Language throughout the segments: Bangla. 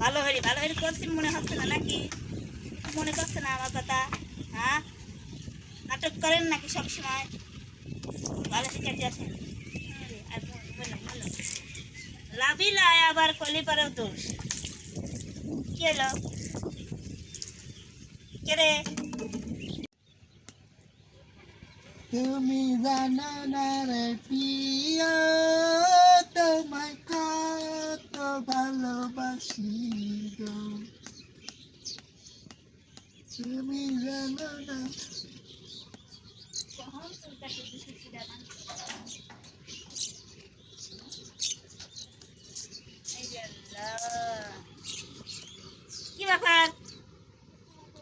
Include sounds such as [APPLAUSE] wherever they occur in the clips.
ভালো হরি ভালো হরি করছি মনে হচ্ছে না নাকি? মনে করছে না আমার কথা হ্যাঁ? নাটক করেন নাকি সব সময়? ভালো শিক্ষার্থী আছেন। আরে, বলো, বলো, বলো। আবার দোষ। কি হলো? কে রে? তুমি জানো না রে প্রিয়া তোমায় কি ব্যাপার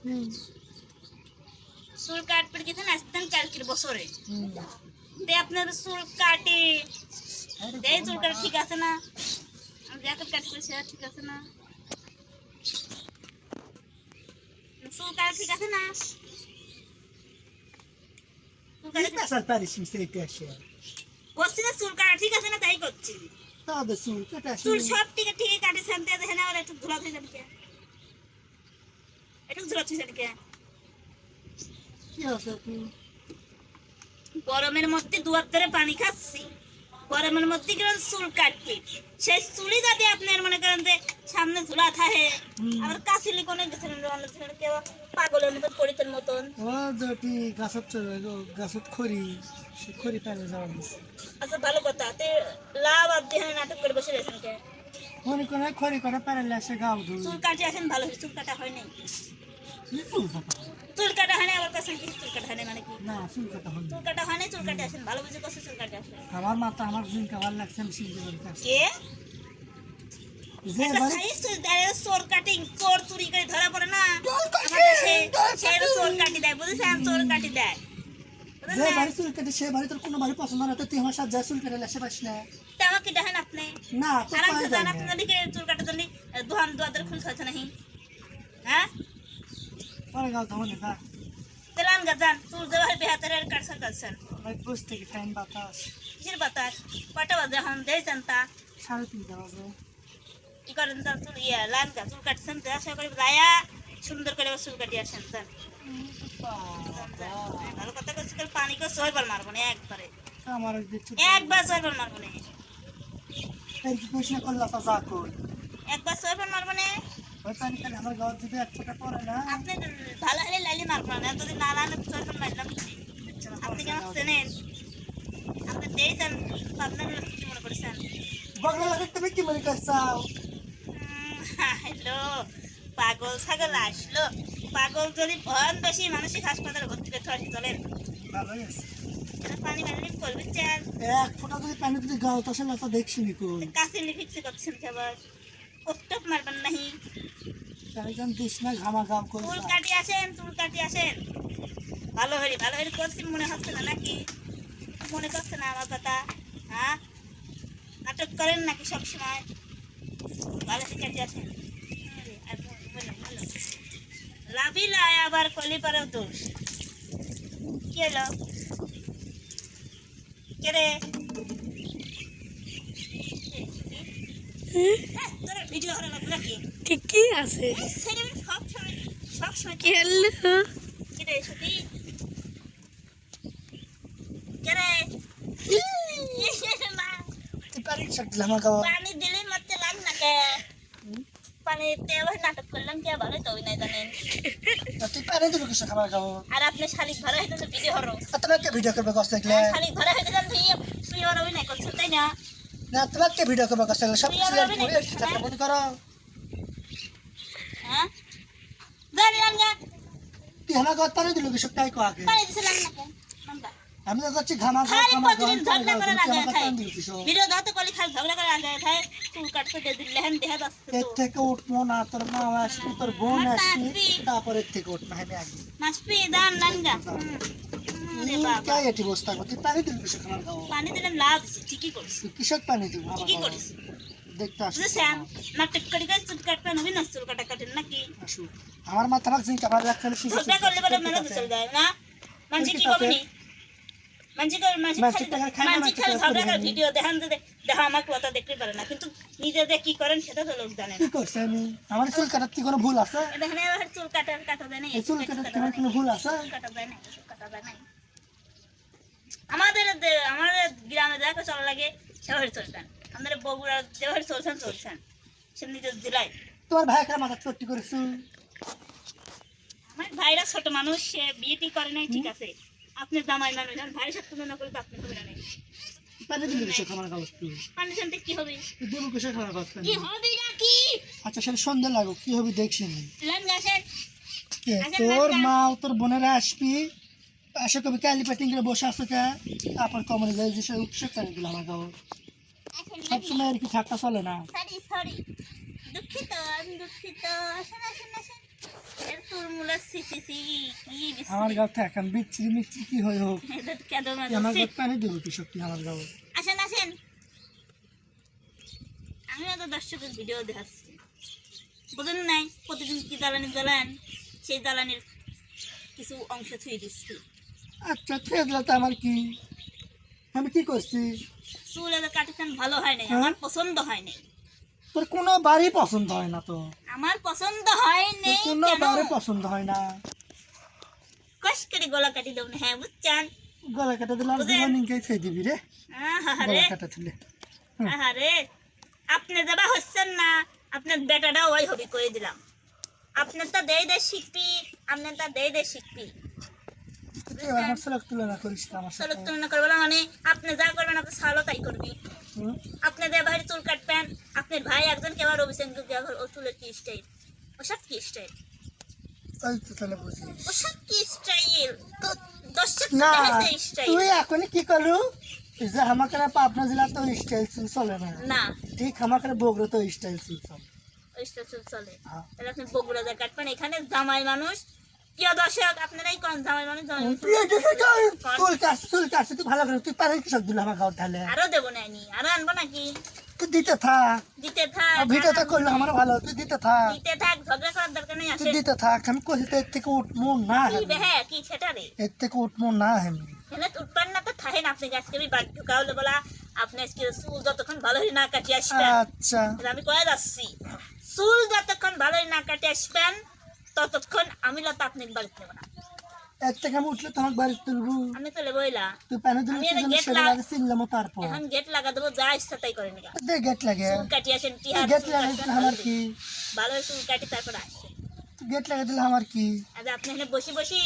হুম, চুল কাটবে গেছেন আসতেন কালকের বছরে হুম। দে আপনার চুল কাটে আরে দে চুল কাটা ঠিক আছে না আমি যাকে কাট করেছি ঠিক আছে না? চুল কাটা ঠিক আছে না? চুল কাটা কি পেশাল পারিস মিস্ত্রিতে আসে করছি না চুল কাটা ঠিক আছে না তাই করছি। চুল কেটে আসে চুল সব ঠিক ঠিক কাটেছেন তে দেখেন আর একটু ধুলা কে? ধুলা কি? গরমের মধ্যে দুয়ার ধরে পানি খাচ্ছি। গরমের মধ্যে গেলেন চুল কাটতে। সেই চুলি যদি আপনার মনে করেন যে সামনে ঝুলা থাকে। আবার কাশিলি কোনে গেছেন অনেক ছেলে কেউ পাগলের মতন পরিতের মতন। ও যদি গাছত গাছত খড়ি সে খড়ি পাইলে যাওয়া আচ্ছা ভালো কথা। তে লাভ আপনি নাটক করে বসে রয়েছেন কে? মনে করে খড়ি করে পাইলে আসে গাও চুল কাটে আসেন ভালো চুল কাটা হয় নাই। চুল কাটা? চুল কাটা হয় নাই আবার কাছে কি চুল কাটা হয় নাই মানে কি? না চুল কাটা হল চুল কাটা হয় নাই চুল কাটে আসেন ভালো বুঝে কষ্ট চুল কাটে আসেন। আমার মাথা আমার জিন কাবার লাগছে আমি সিনতে করে কে? চুল চোর কাটিং চোর চুরি করে ধরা পড়ে না? চোর কাটিং, আমাদের সে- চোর সে কাটিং। চোর কাটি দেয় বুঝেছেন? চোর কাটি দেয়। যে বাড়ি চুল কাটে সে বাড়ি তোর কোনো বাড়ি পছন্দ না তুই আমার সাথে যা চুল কেটে আসে পাস না। তা আমাকে দেখেন আপনি? না তো না। চুল কাটার জন্য দোহান দোয়াদের খাচ্ছে হ্যাঁ? পরে গাও ধমনে না তেলান গা যান চুল দেওয়ার বেহাতের কাটছেন কাটছেন বস থেকে ফ্যান বাতাস। কিসের বাতাস? কটা বাজে এখন? দিয়েছেন তা। সাড়ে তিনটা বাজে। কি করেন তা? চুল ইয়া লান গা চুল কাটছেন তো? আশা করি যায়া সুন্দর করে চুল কাটি আসেন যান। ভালো কথা করছি পানি করে ছয়বার মারবো না একবারে। আমার একবার ছয়বার মারবো না। কি তা একবার মারবো না। আপনি আপনার মনে তুমি কি মনে হ্যালো পাগল ছাগল আসলো পাগল যদি ভয়ান বেশি মানসিক হাসপাতালে ভর্তি করতে আসি চলেন পানি মারলে করবে চান এক ফোঁটা যদি পানি যদি গাও তো দেখছি নি কই। কাছে লিফিক্সি করছেন খাবার মারবেন নাহি। তাই জান দিস না ঘামা ঘাম কই চুল কাটি আসেন চুল কাটি আসেন। ভালো হরি ভালো হরি করছি মনে হচ্ছে না নাকি? মনে করছে না আমার কথা হ্যাঁ? নাটক করেন নাকি সব সময় ভালো আরে, আর বলো, বলো, বলো। আবার কলি পারেও দোষ। কি হলো? কে রে? হ্যাঁ, ঠিকই আছে। পানি দিলে মারতে লাগ না কে? পানি তেল নাটক করলাম কে ভালো তো নাই জানেন। তুই পানি দিবি কিছু খাবার আর আপনি শালিক ভালো হইতে ভিডিও হরো। তোমার কে ভিডিও করবে কষ্ট দেখলে। শালিক ভালো হইতে তুই তুই আর ওই নাই করছিস তাই না? না তোমার কে ভিডিও করবে সব কিছু বন্ধ করো। হ্যাঁ? তুই পানি দিল কিছু তাই কো? আগে আমি তো যাচ্ছি ঘামা ভিডিও দাও কলি খালি ঝগড়া করে আগে চুল কাটতে দিয়ে দিলে হ্যাঁ দেহা এর থেকে উঠবো না তোর মা আসবি তোর বোন আসবি তারপরে থেকে উঠবো আমি আগে মাসপি দান লাঙ্গা। রে এটি বসে থাকব পানি দিল কিছু খাবার খাব পানি দিলাম লাভ ঠিকই করিস তুই পানি দিব আমার ঠিকই করিস দেখতে চুল না কাটা কাটেন নাকি? আমার মাথা করলে বলে যায় না? কি করে খালি ঝগড়া করে ভিডিও দেখান দেখো আমার কথা দেখতে পারে না। কিন্তু নিজেদের কি করেন সেটা তো লোক জানে কি করছি আমি আমার চুল কাটার কি কোনো ভুল আছে? দেখেন চুল কাটা কাটা না চুল কাটার কোনো ভুল আছে? কাটা যায় না কাটা না আমাদের আমাদের গ্রামে যাকে চলা লাগে সেভাবে চলছেন। আমাদের বগুড়া যেভাবে চলছেন চলছেন। সে নিজের জেলায় তোমার ভাইকে মাথা চট্টি করেছ? আমার ভাইরা ছোট মানুষ সে বিয়েটি করে নাই ঠিক আছে। আপনি জামাই মানুষ আর ভাইয়ের সাথে তুলনা করে তো আপনি হবে না পানি দিলে কিসে খাবার কাগজ তুই কন্ডিশনটা কি হবে? দেবো কিসে খাবার কাগজ কি হবে না কি আচ্ছা সন্ধ্যা লাগো কি হবে দেখছি নি লান গাছের কে তোর। মা তোর বোনেরা আসবি আসে কবি কালি পেটিং করে বসে আসতে কে? তারপর কমনে যায় যে সে উপসে করে দিল আমার গাও। সবসময় আর কি ঠাট্টা চলে না। Sorry sorry. দুঃখিত আমি দুঃখিত। আসেন আসেন আসেন এর তুরমুলা সি সি সি কি বিসি আমার গাও থেকে এখন বিচ্ছিরি মিচ্ছিরি কি হয় হোক। [LAUGHS] আমার গাও পানি দেবো কি শক্তি আমার গাও? আসেন আসেন। আমিও তো দর্শকের ভিডিও দেখাচ্ছি। বুঝেন নাই প্রতিদিন কি জ্বালানি জ্বালান? সেই জ্বালানির কিছু অংশ থুয়ে দিচ্ছি। আচ্ছা ফেদলা তো আমার কি? আমি কি করছি? চুল এদের কাটিছেন ভালো হয় নাই। হ্যাঁ? আমার পছন্দ হয় নাই। তোর কোনো বাড়ি পছন্দ হয় না তো। আমার পছন্দ হয় তোর নেই কোনো বাড়ি পছন্দ হয় না। কষ্ট করে গলা কাটি দেবেন হ্যাঁ বুঝছেন? গলা কাটা দিলে আর বুঝেন? জীবন খেয়ে খেয়ে দিবি রে। আহারে। গলা কাটা তুলে আহারে। আপনি যাবা হচ্ছেন না আপনার বেটাটা ওই হবি করে দিলাম। আপনার তো দেই দে শিখবি আপনার তো দেই দে শিখবি। আমার ছেলেকে তুলনা করিস না আমার চলো তুলনা করব মানে আপনি যা করবেন আপনি সালো তাই করবি। হুম? ভাই চুল কাটবেন আপনার ভাই একজন কেউ রবিশঙ্ক কেউ ও চুলের কি স্টাইল ওসব কি স্টাইল ওই তো তাহলে বুঝিস ওসব কি স্টাইল তো দর্শক না তুই এখনই কি করলু? যে আমাকে পাবনা জেলা তো স্টাইল চলে না। না। ঠিক আমাকে বগুড়া তো স্টাইল চলে স্টাইল চলে। হ্যাঁ। তাহলে আপনি বগুড়া যা কাটবেন এখানে জামাই মানুষ প্রিয় দর্শক আপনারাই কোন জামাই মানুষ জামাই মানুষ। তুই এটা কি কর? চুল কাটছে চুল কাটছে তুই ভালো করে তুই পারে কৃষক দিল আমার গাঁও ঢালে আরও দেবো না নি আরও আনব নাকি? তুই দিতে থাক। দিতে থাক ভিডিওটা করলে আমার ভালো তুই দিতে থাক। দিতে থাক ঝগড়া করার দরকার নেই আসে দিতে থাক আমি কইছি তো এর থেকে উঠবো না কি হ্যাঁ কি সেটা রে? এর থেকে না আমি এখানে উঠবেন না তো আপনি আজকে আমি বাড়ি ঢুকাওলে বলা আপনি আজকে চুল যতক্ষণ ভালো না কাটিয়ে আসবেন। আচ্ছা। আমি কয়ে যাচ্ছি চুল যতক্ষণ ভালো না কাটিয়ে আসবেন ততক্ষণ আমি লতা আপনি বাড়িতে নেব না। এর থেকে আমি উঠলে তোমার বাড়ি তুলবো। আমি তো লেবইলা তুই পানি দিলে আমি তুই এটা যেন গেট সেটা লাগ- তারপর। এখন গেট লাগা দেবো যা ইচ্ছা তাই করে নিগা দে গেট লাগে। চুল কাটিয়ে আসেন টিহার গেট চুল আমার কি? ভালো চুল কাটি তারপর আসেন গেট লাগাই দিলে আমার কি? আজ আপনি এখানে বসে বসে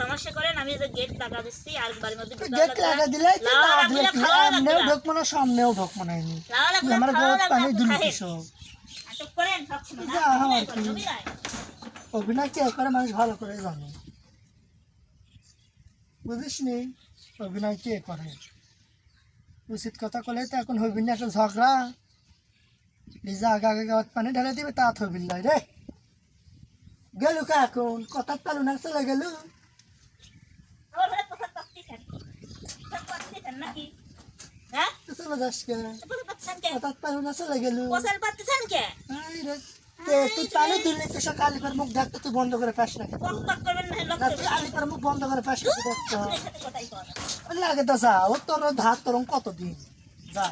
সমস্যা করেন আমি যে গেট লাগা দিচ্ছি আর বাড়ির মধ্যে গেট। লাগা দিলে না, সামনেও না। আমার পানি দিলি করেন অভিনয় কি? করে মানুষ ভালো করে জানে বুঝিস নি অভিনয় কে করে উচিত কথা কলে তো এখন হইবি না একটা ঝগড়া নিজে আগে আগে গাওয়াত পানি ঢেলে দিবে তা হইবি না রে গেলু কা এখন কথা পালু না চলে গেলু? হ্যাঁ? তো চলে যাস কে? কথা পালু না চলে গেলু পোশাক পাচ্ছিছেন কে? তুই পানি দিলে তো আলিপার মুখ ডাকতে তুই বন্ধ করে না দেবে। তুই আলিপার মুখ বন্ধ করে কথাই কর। লাগে তো যা ও তোর ধার তোর কতদিন? যা।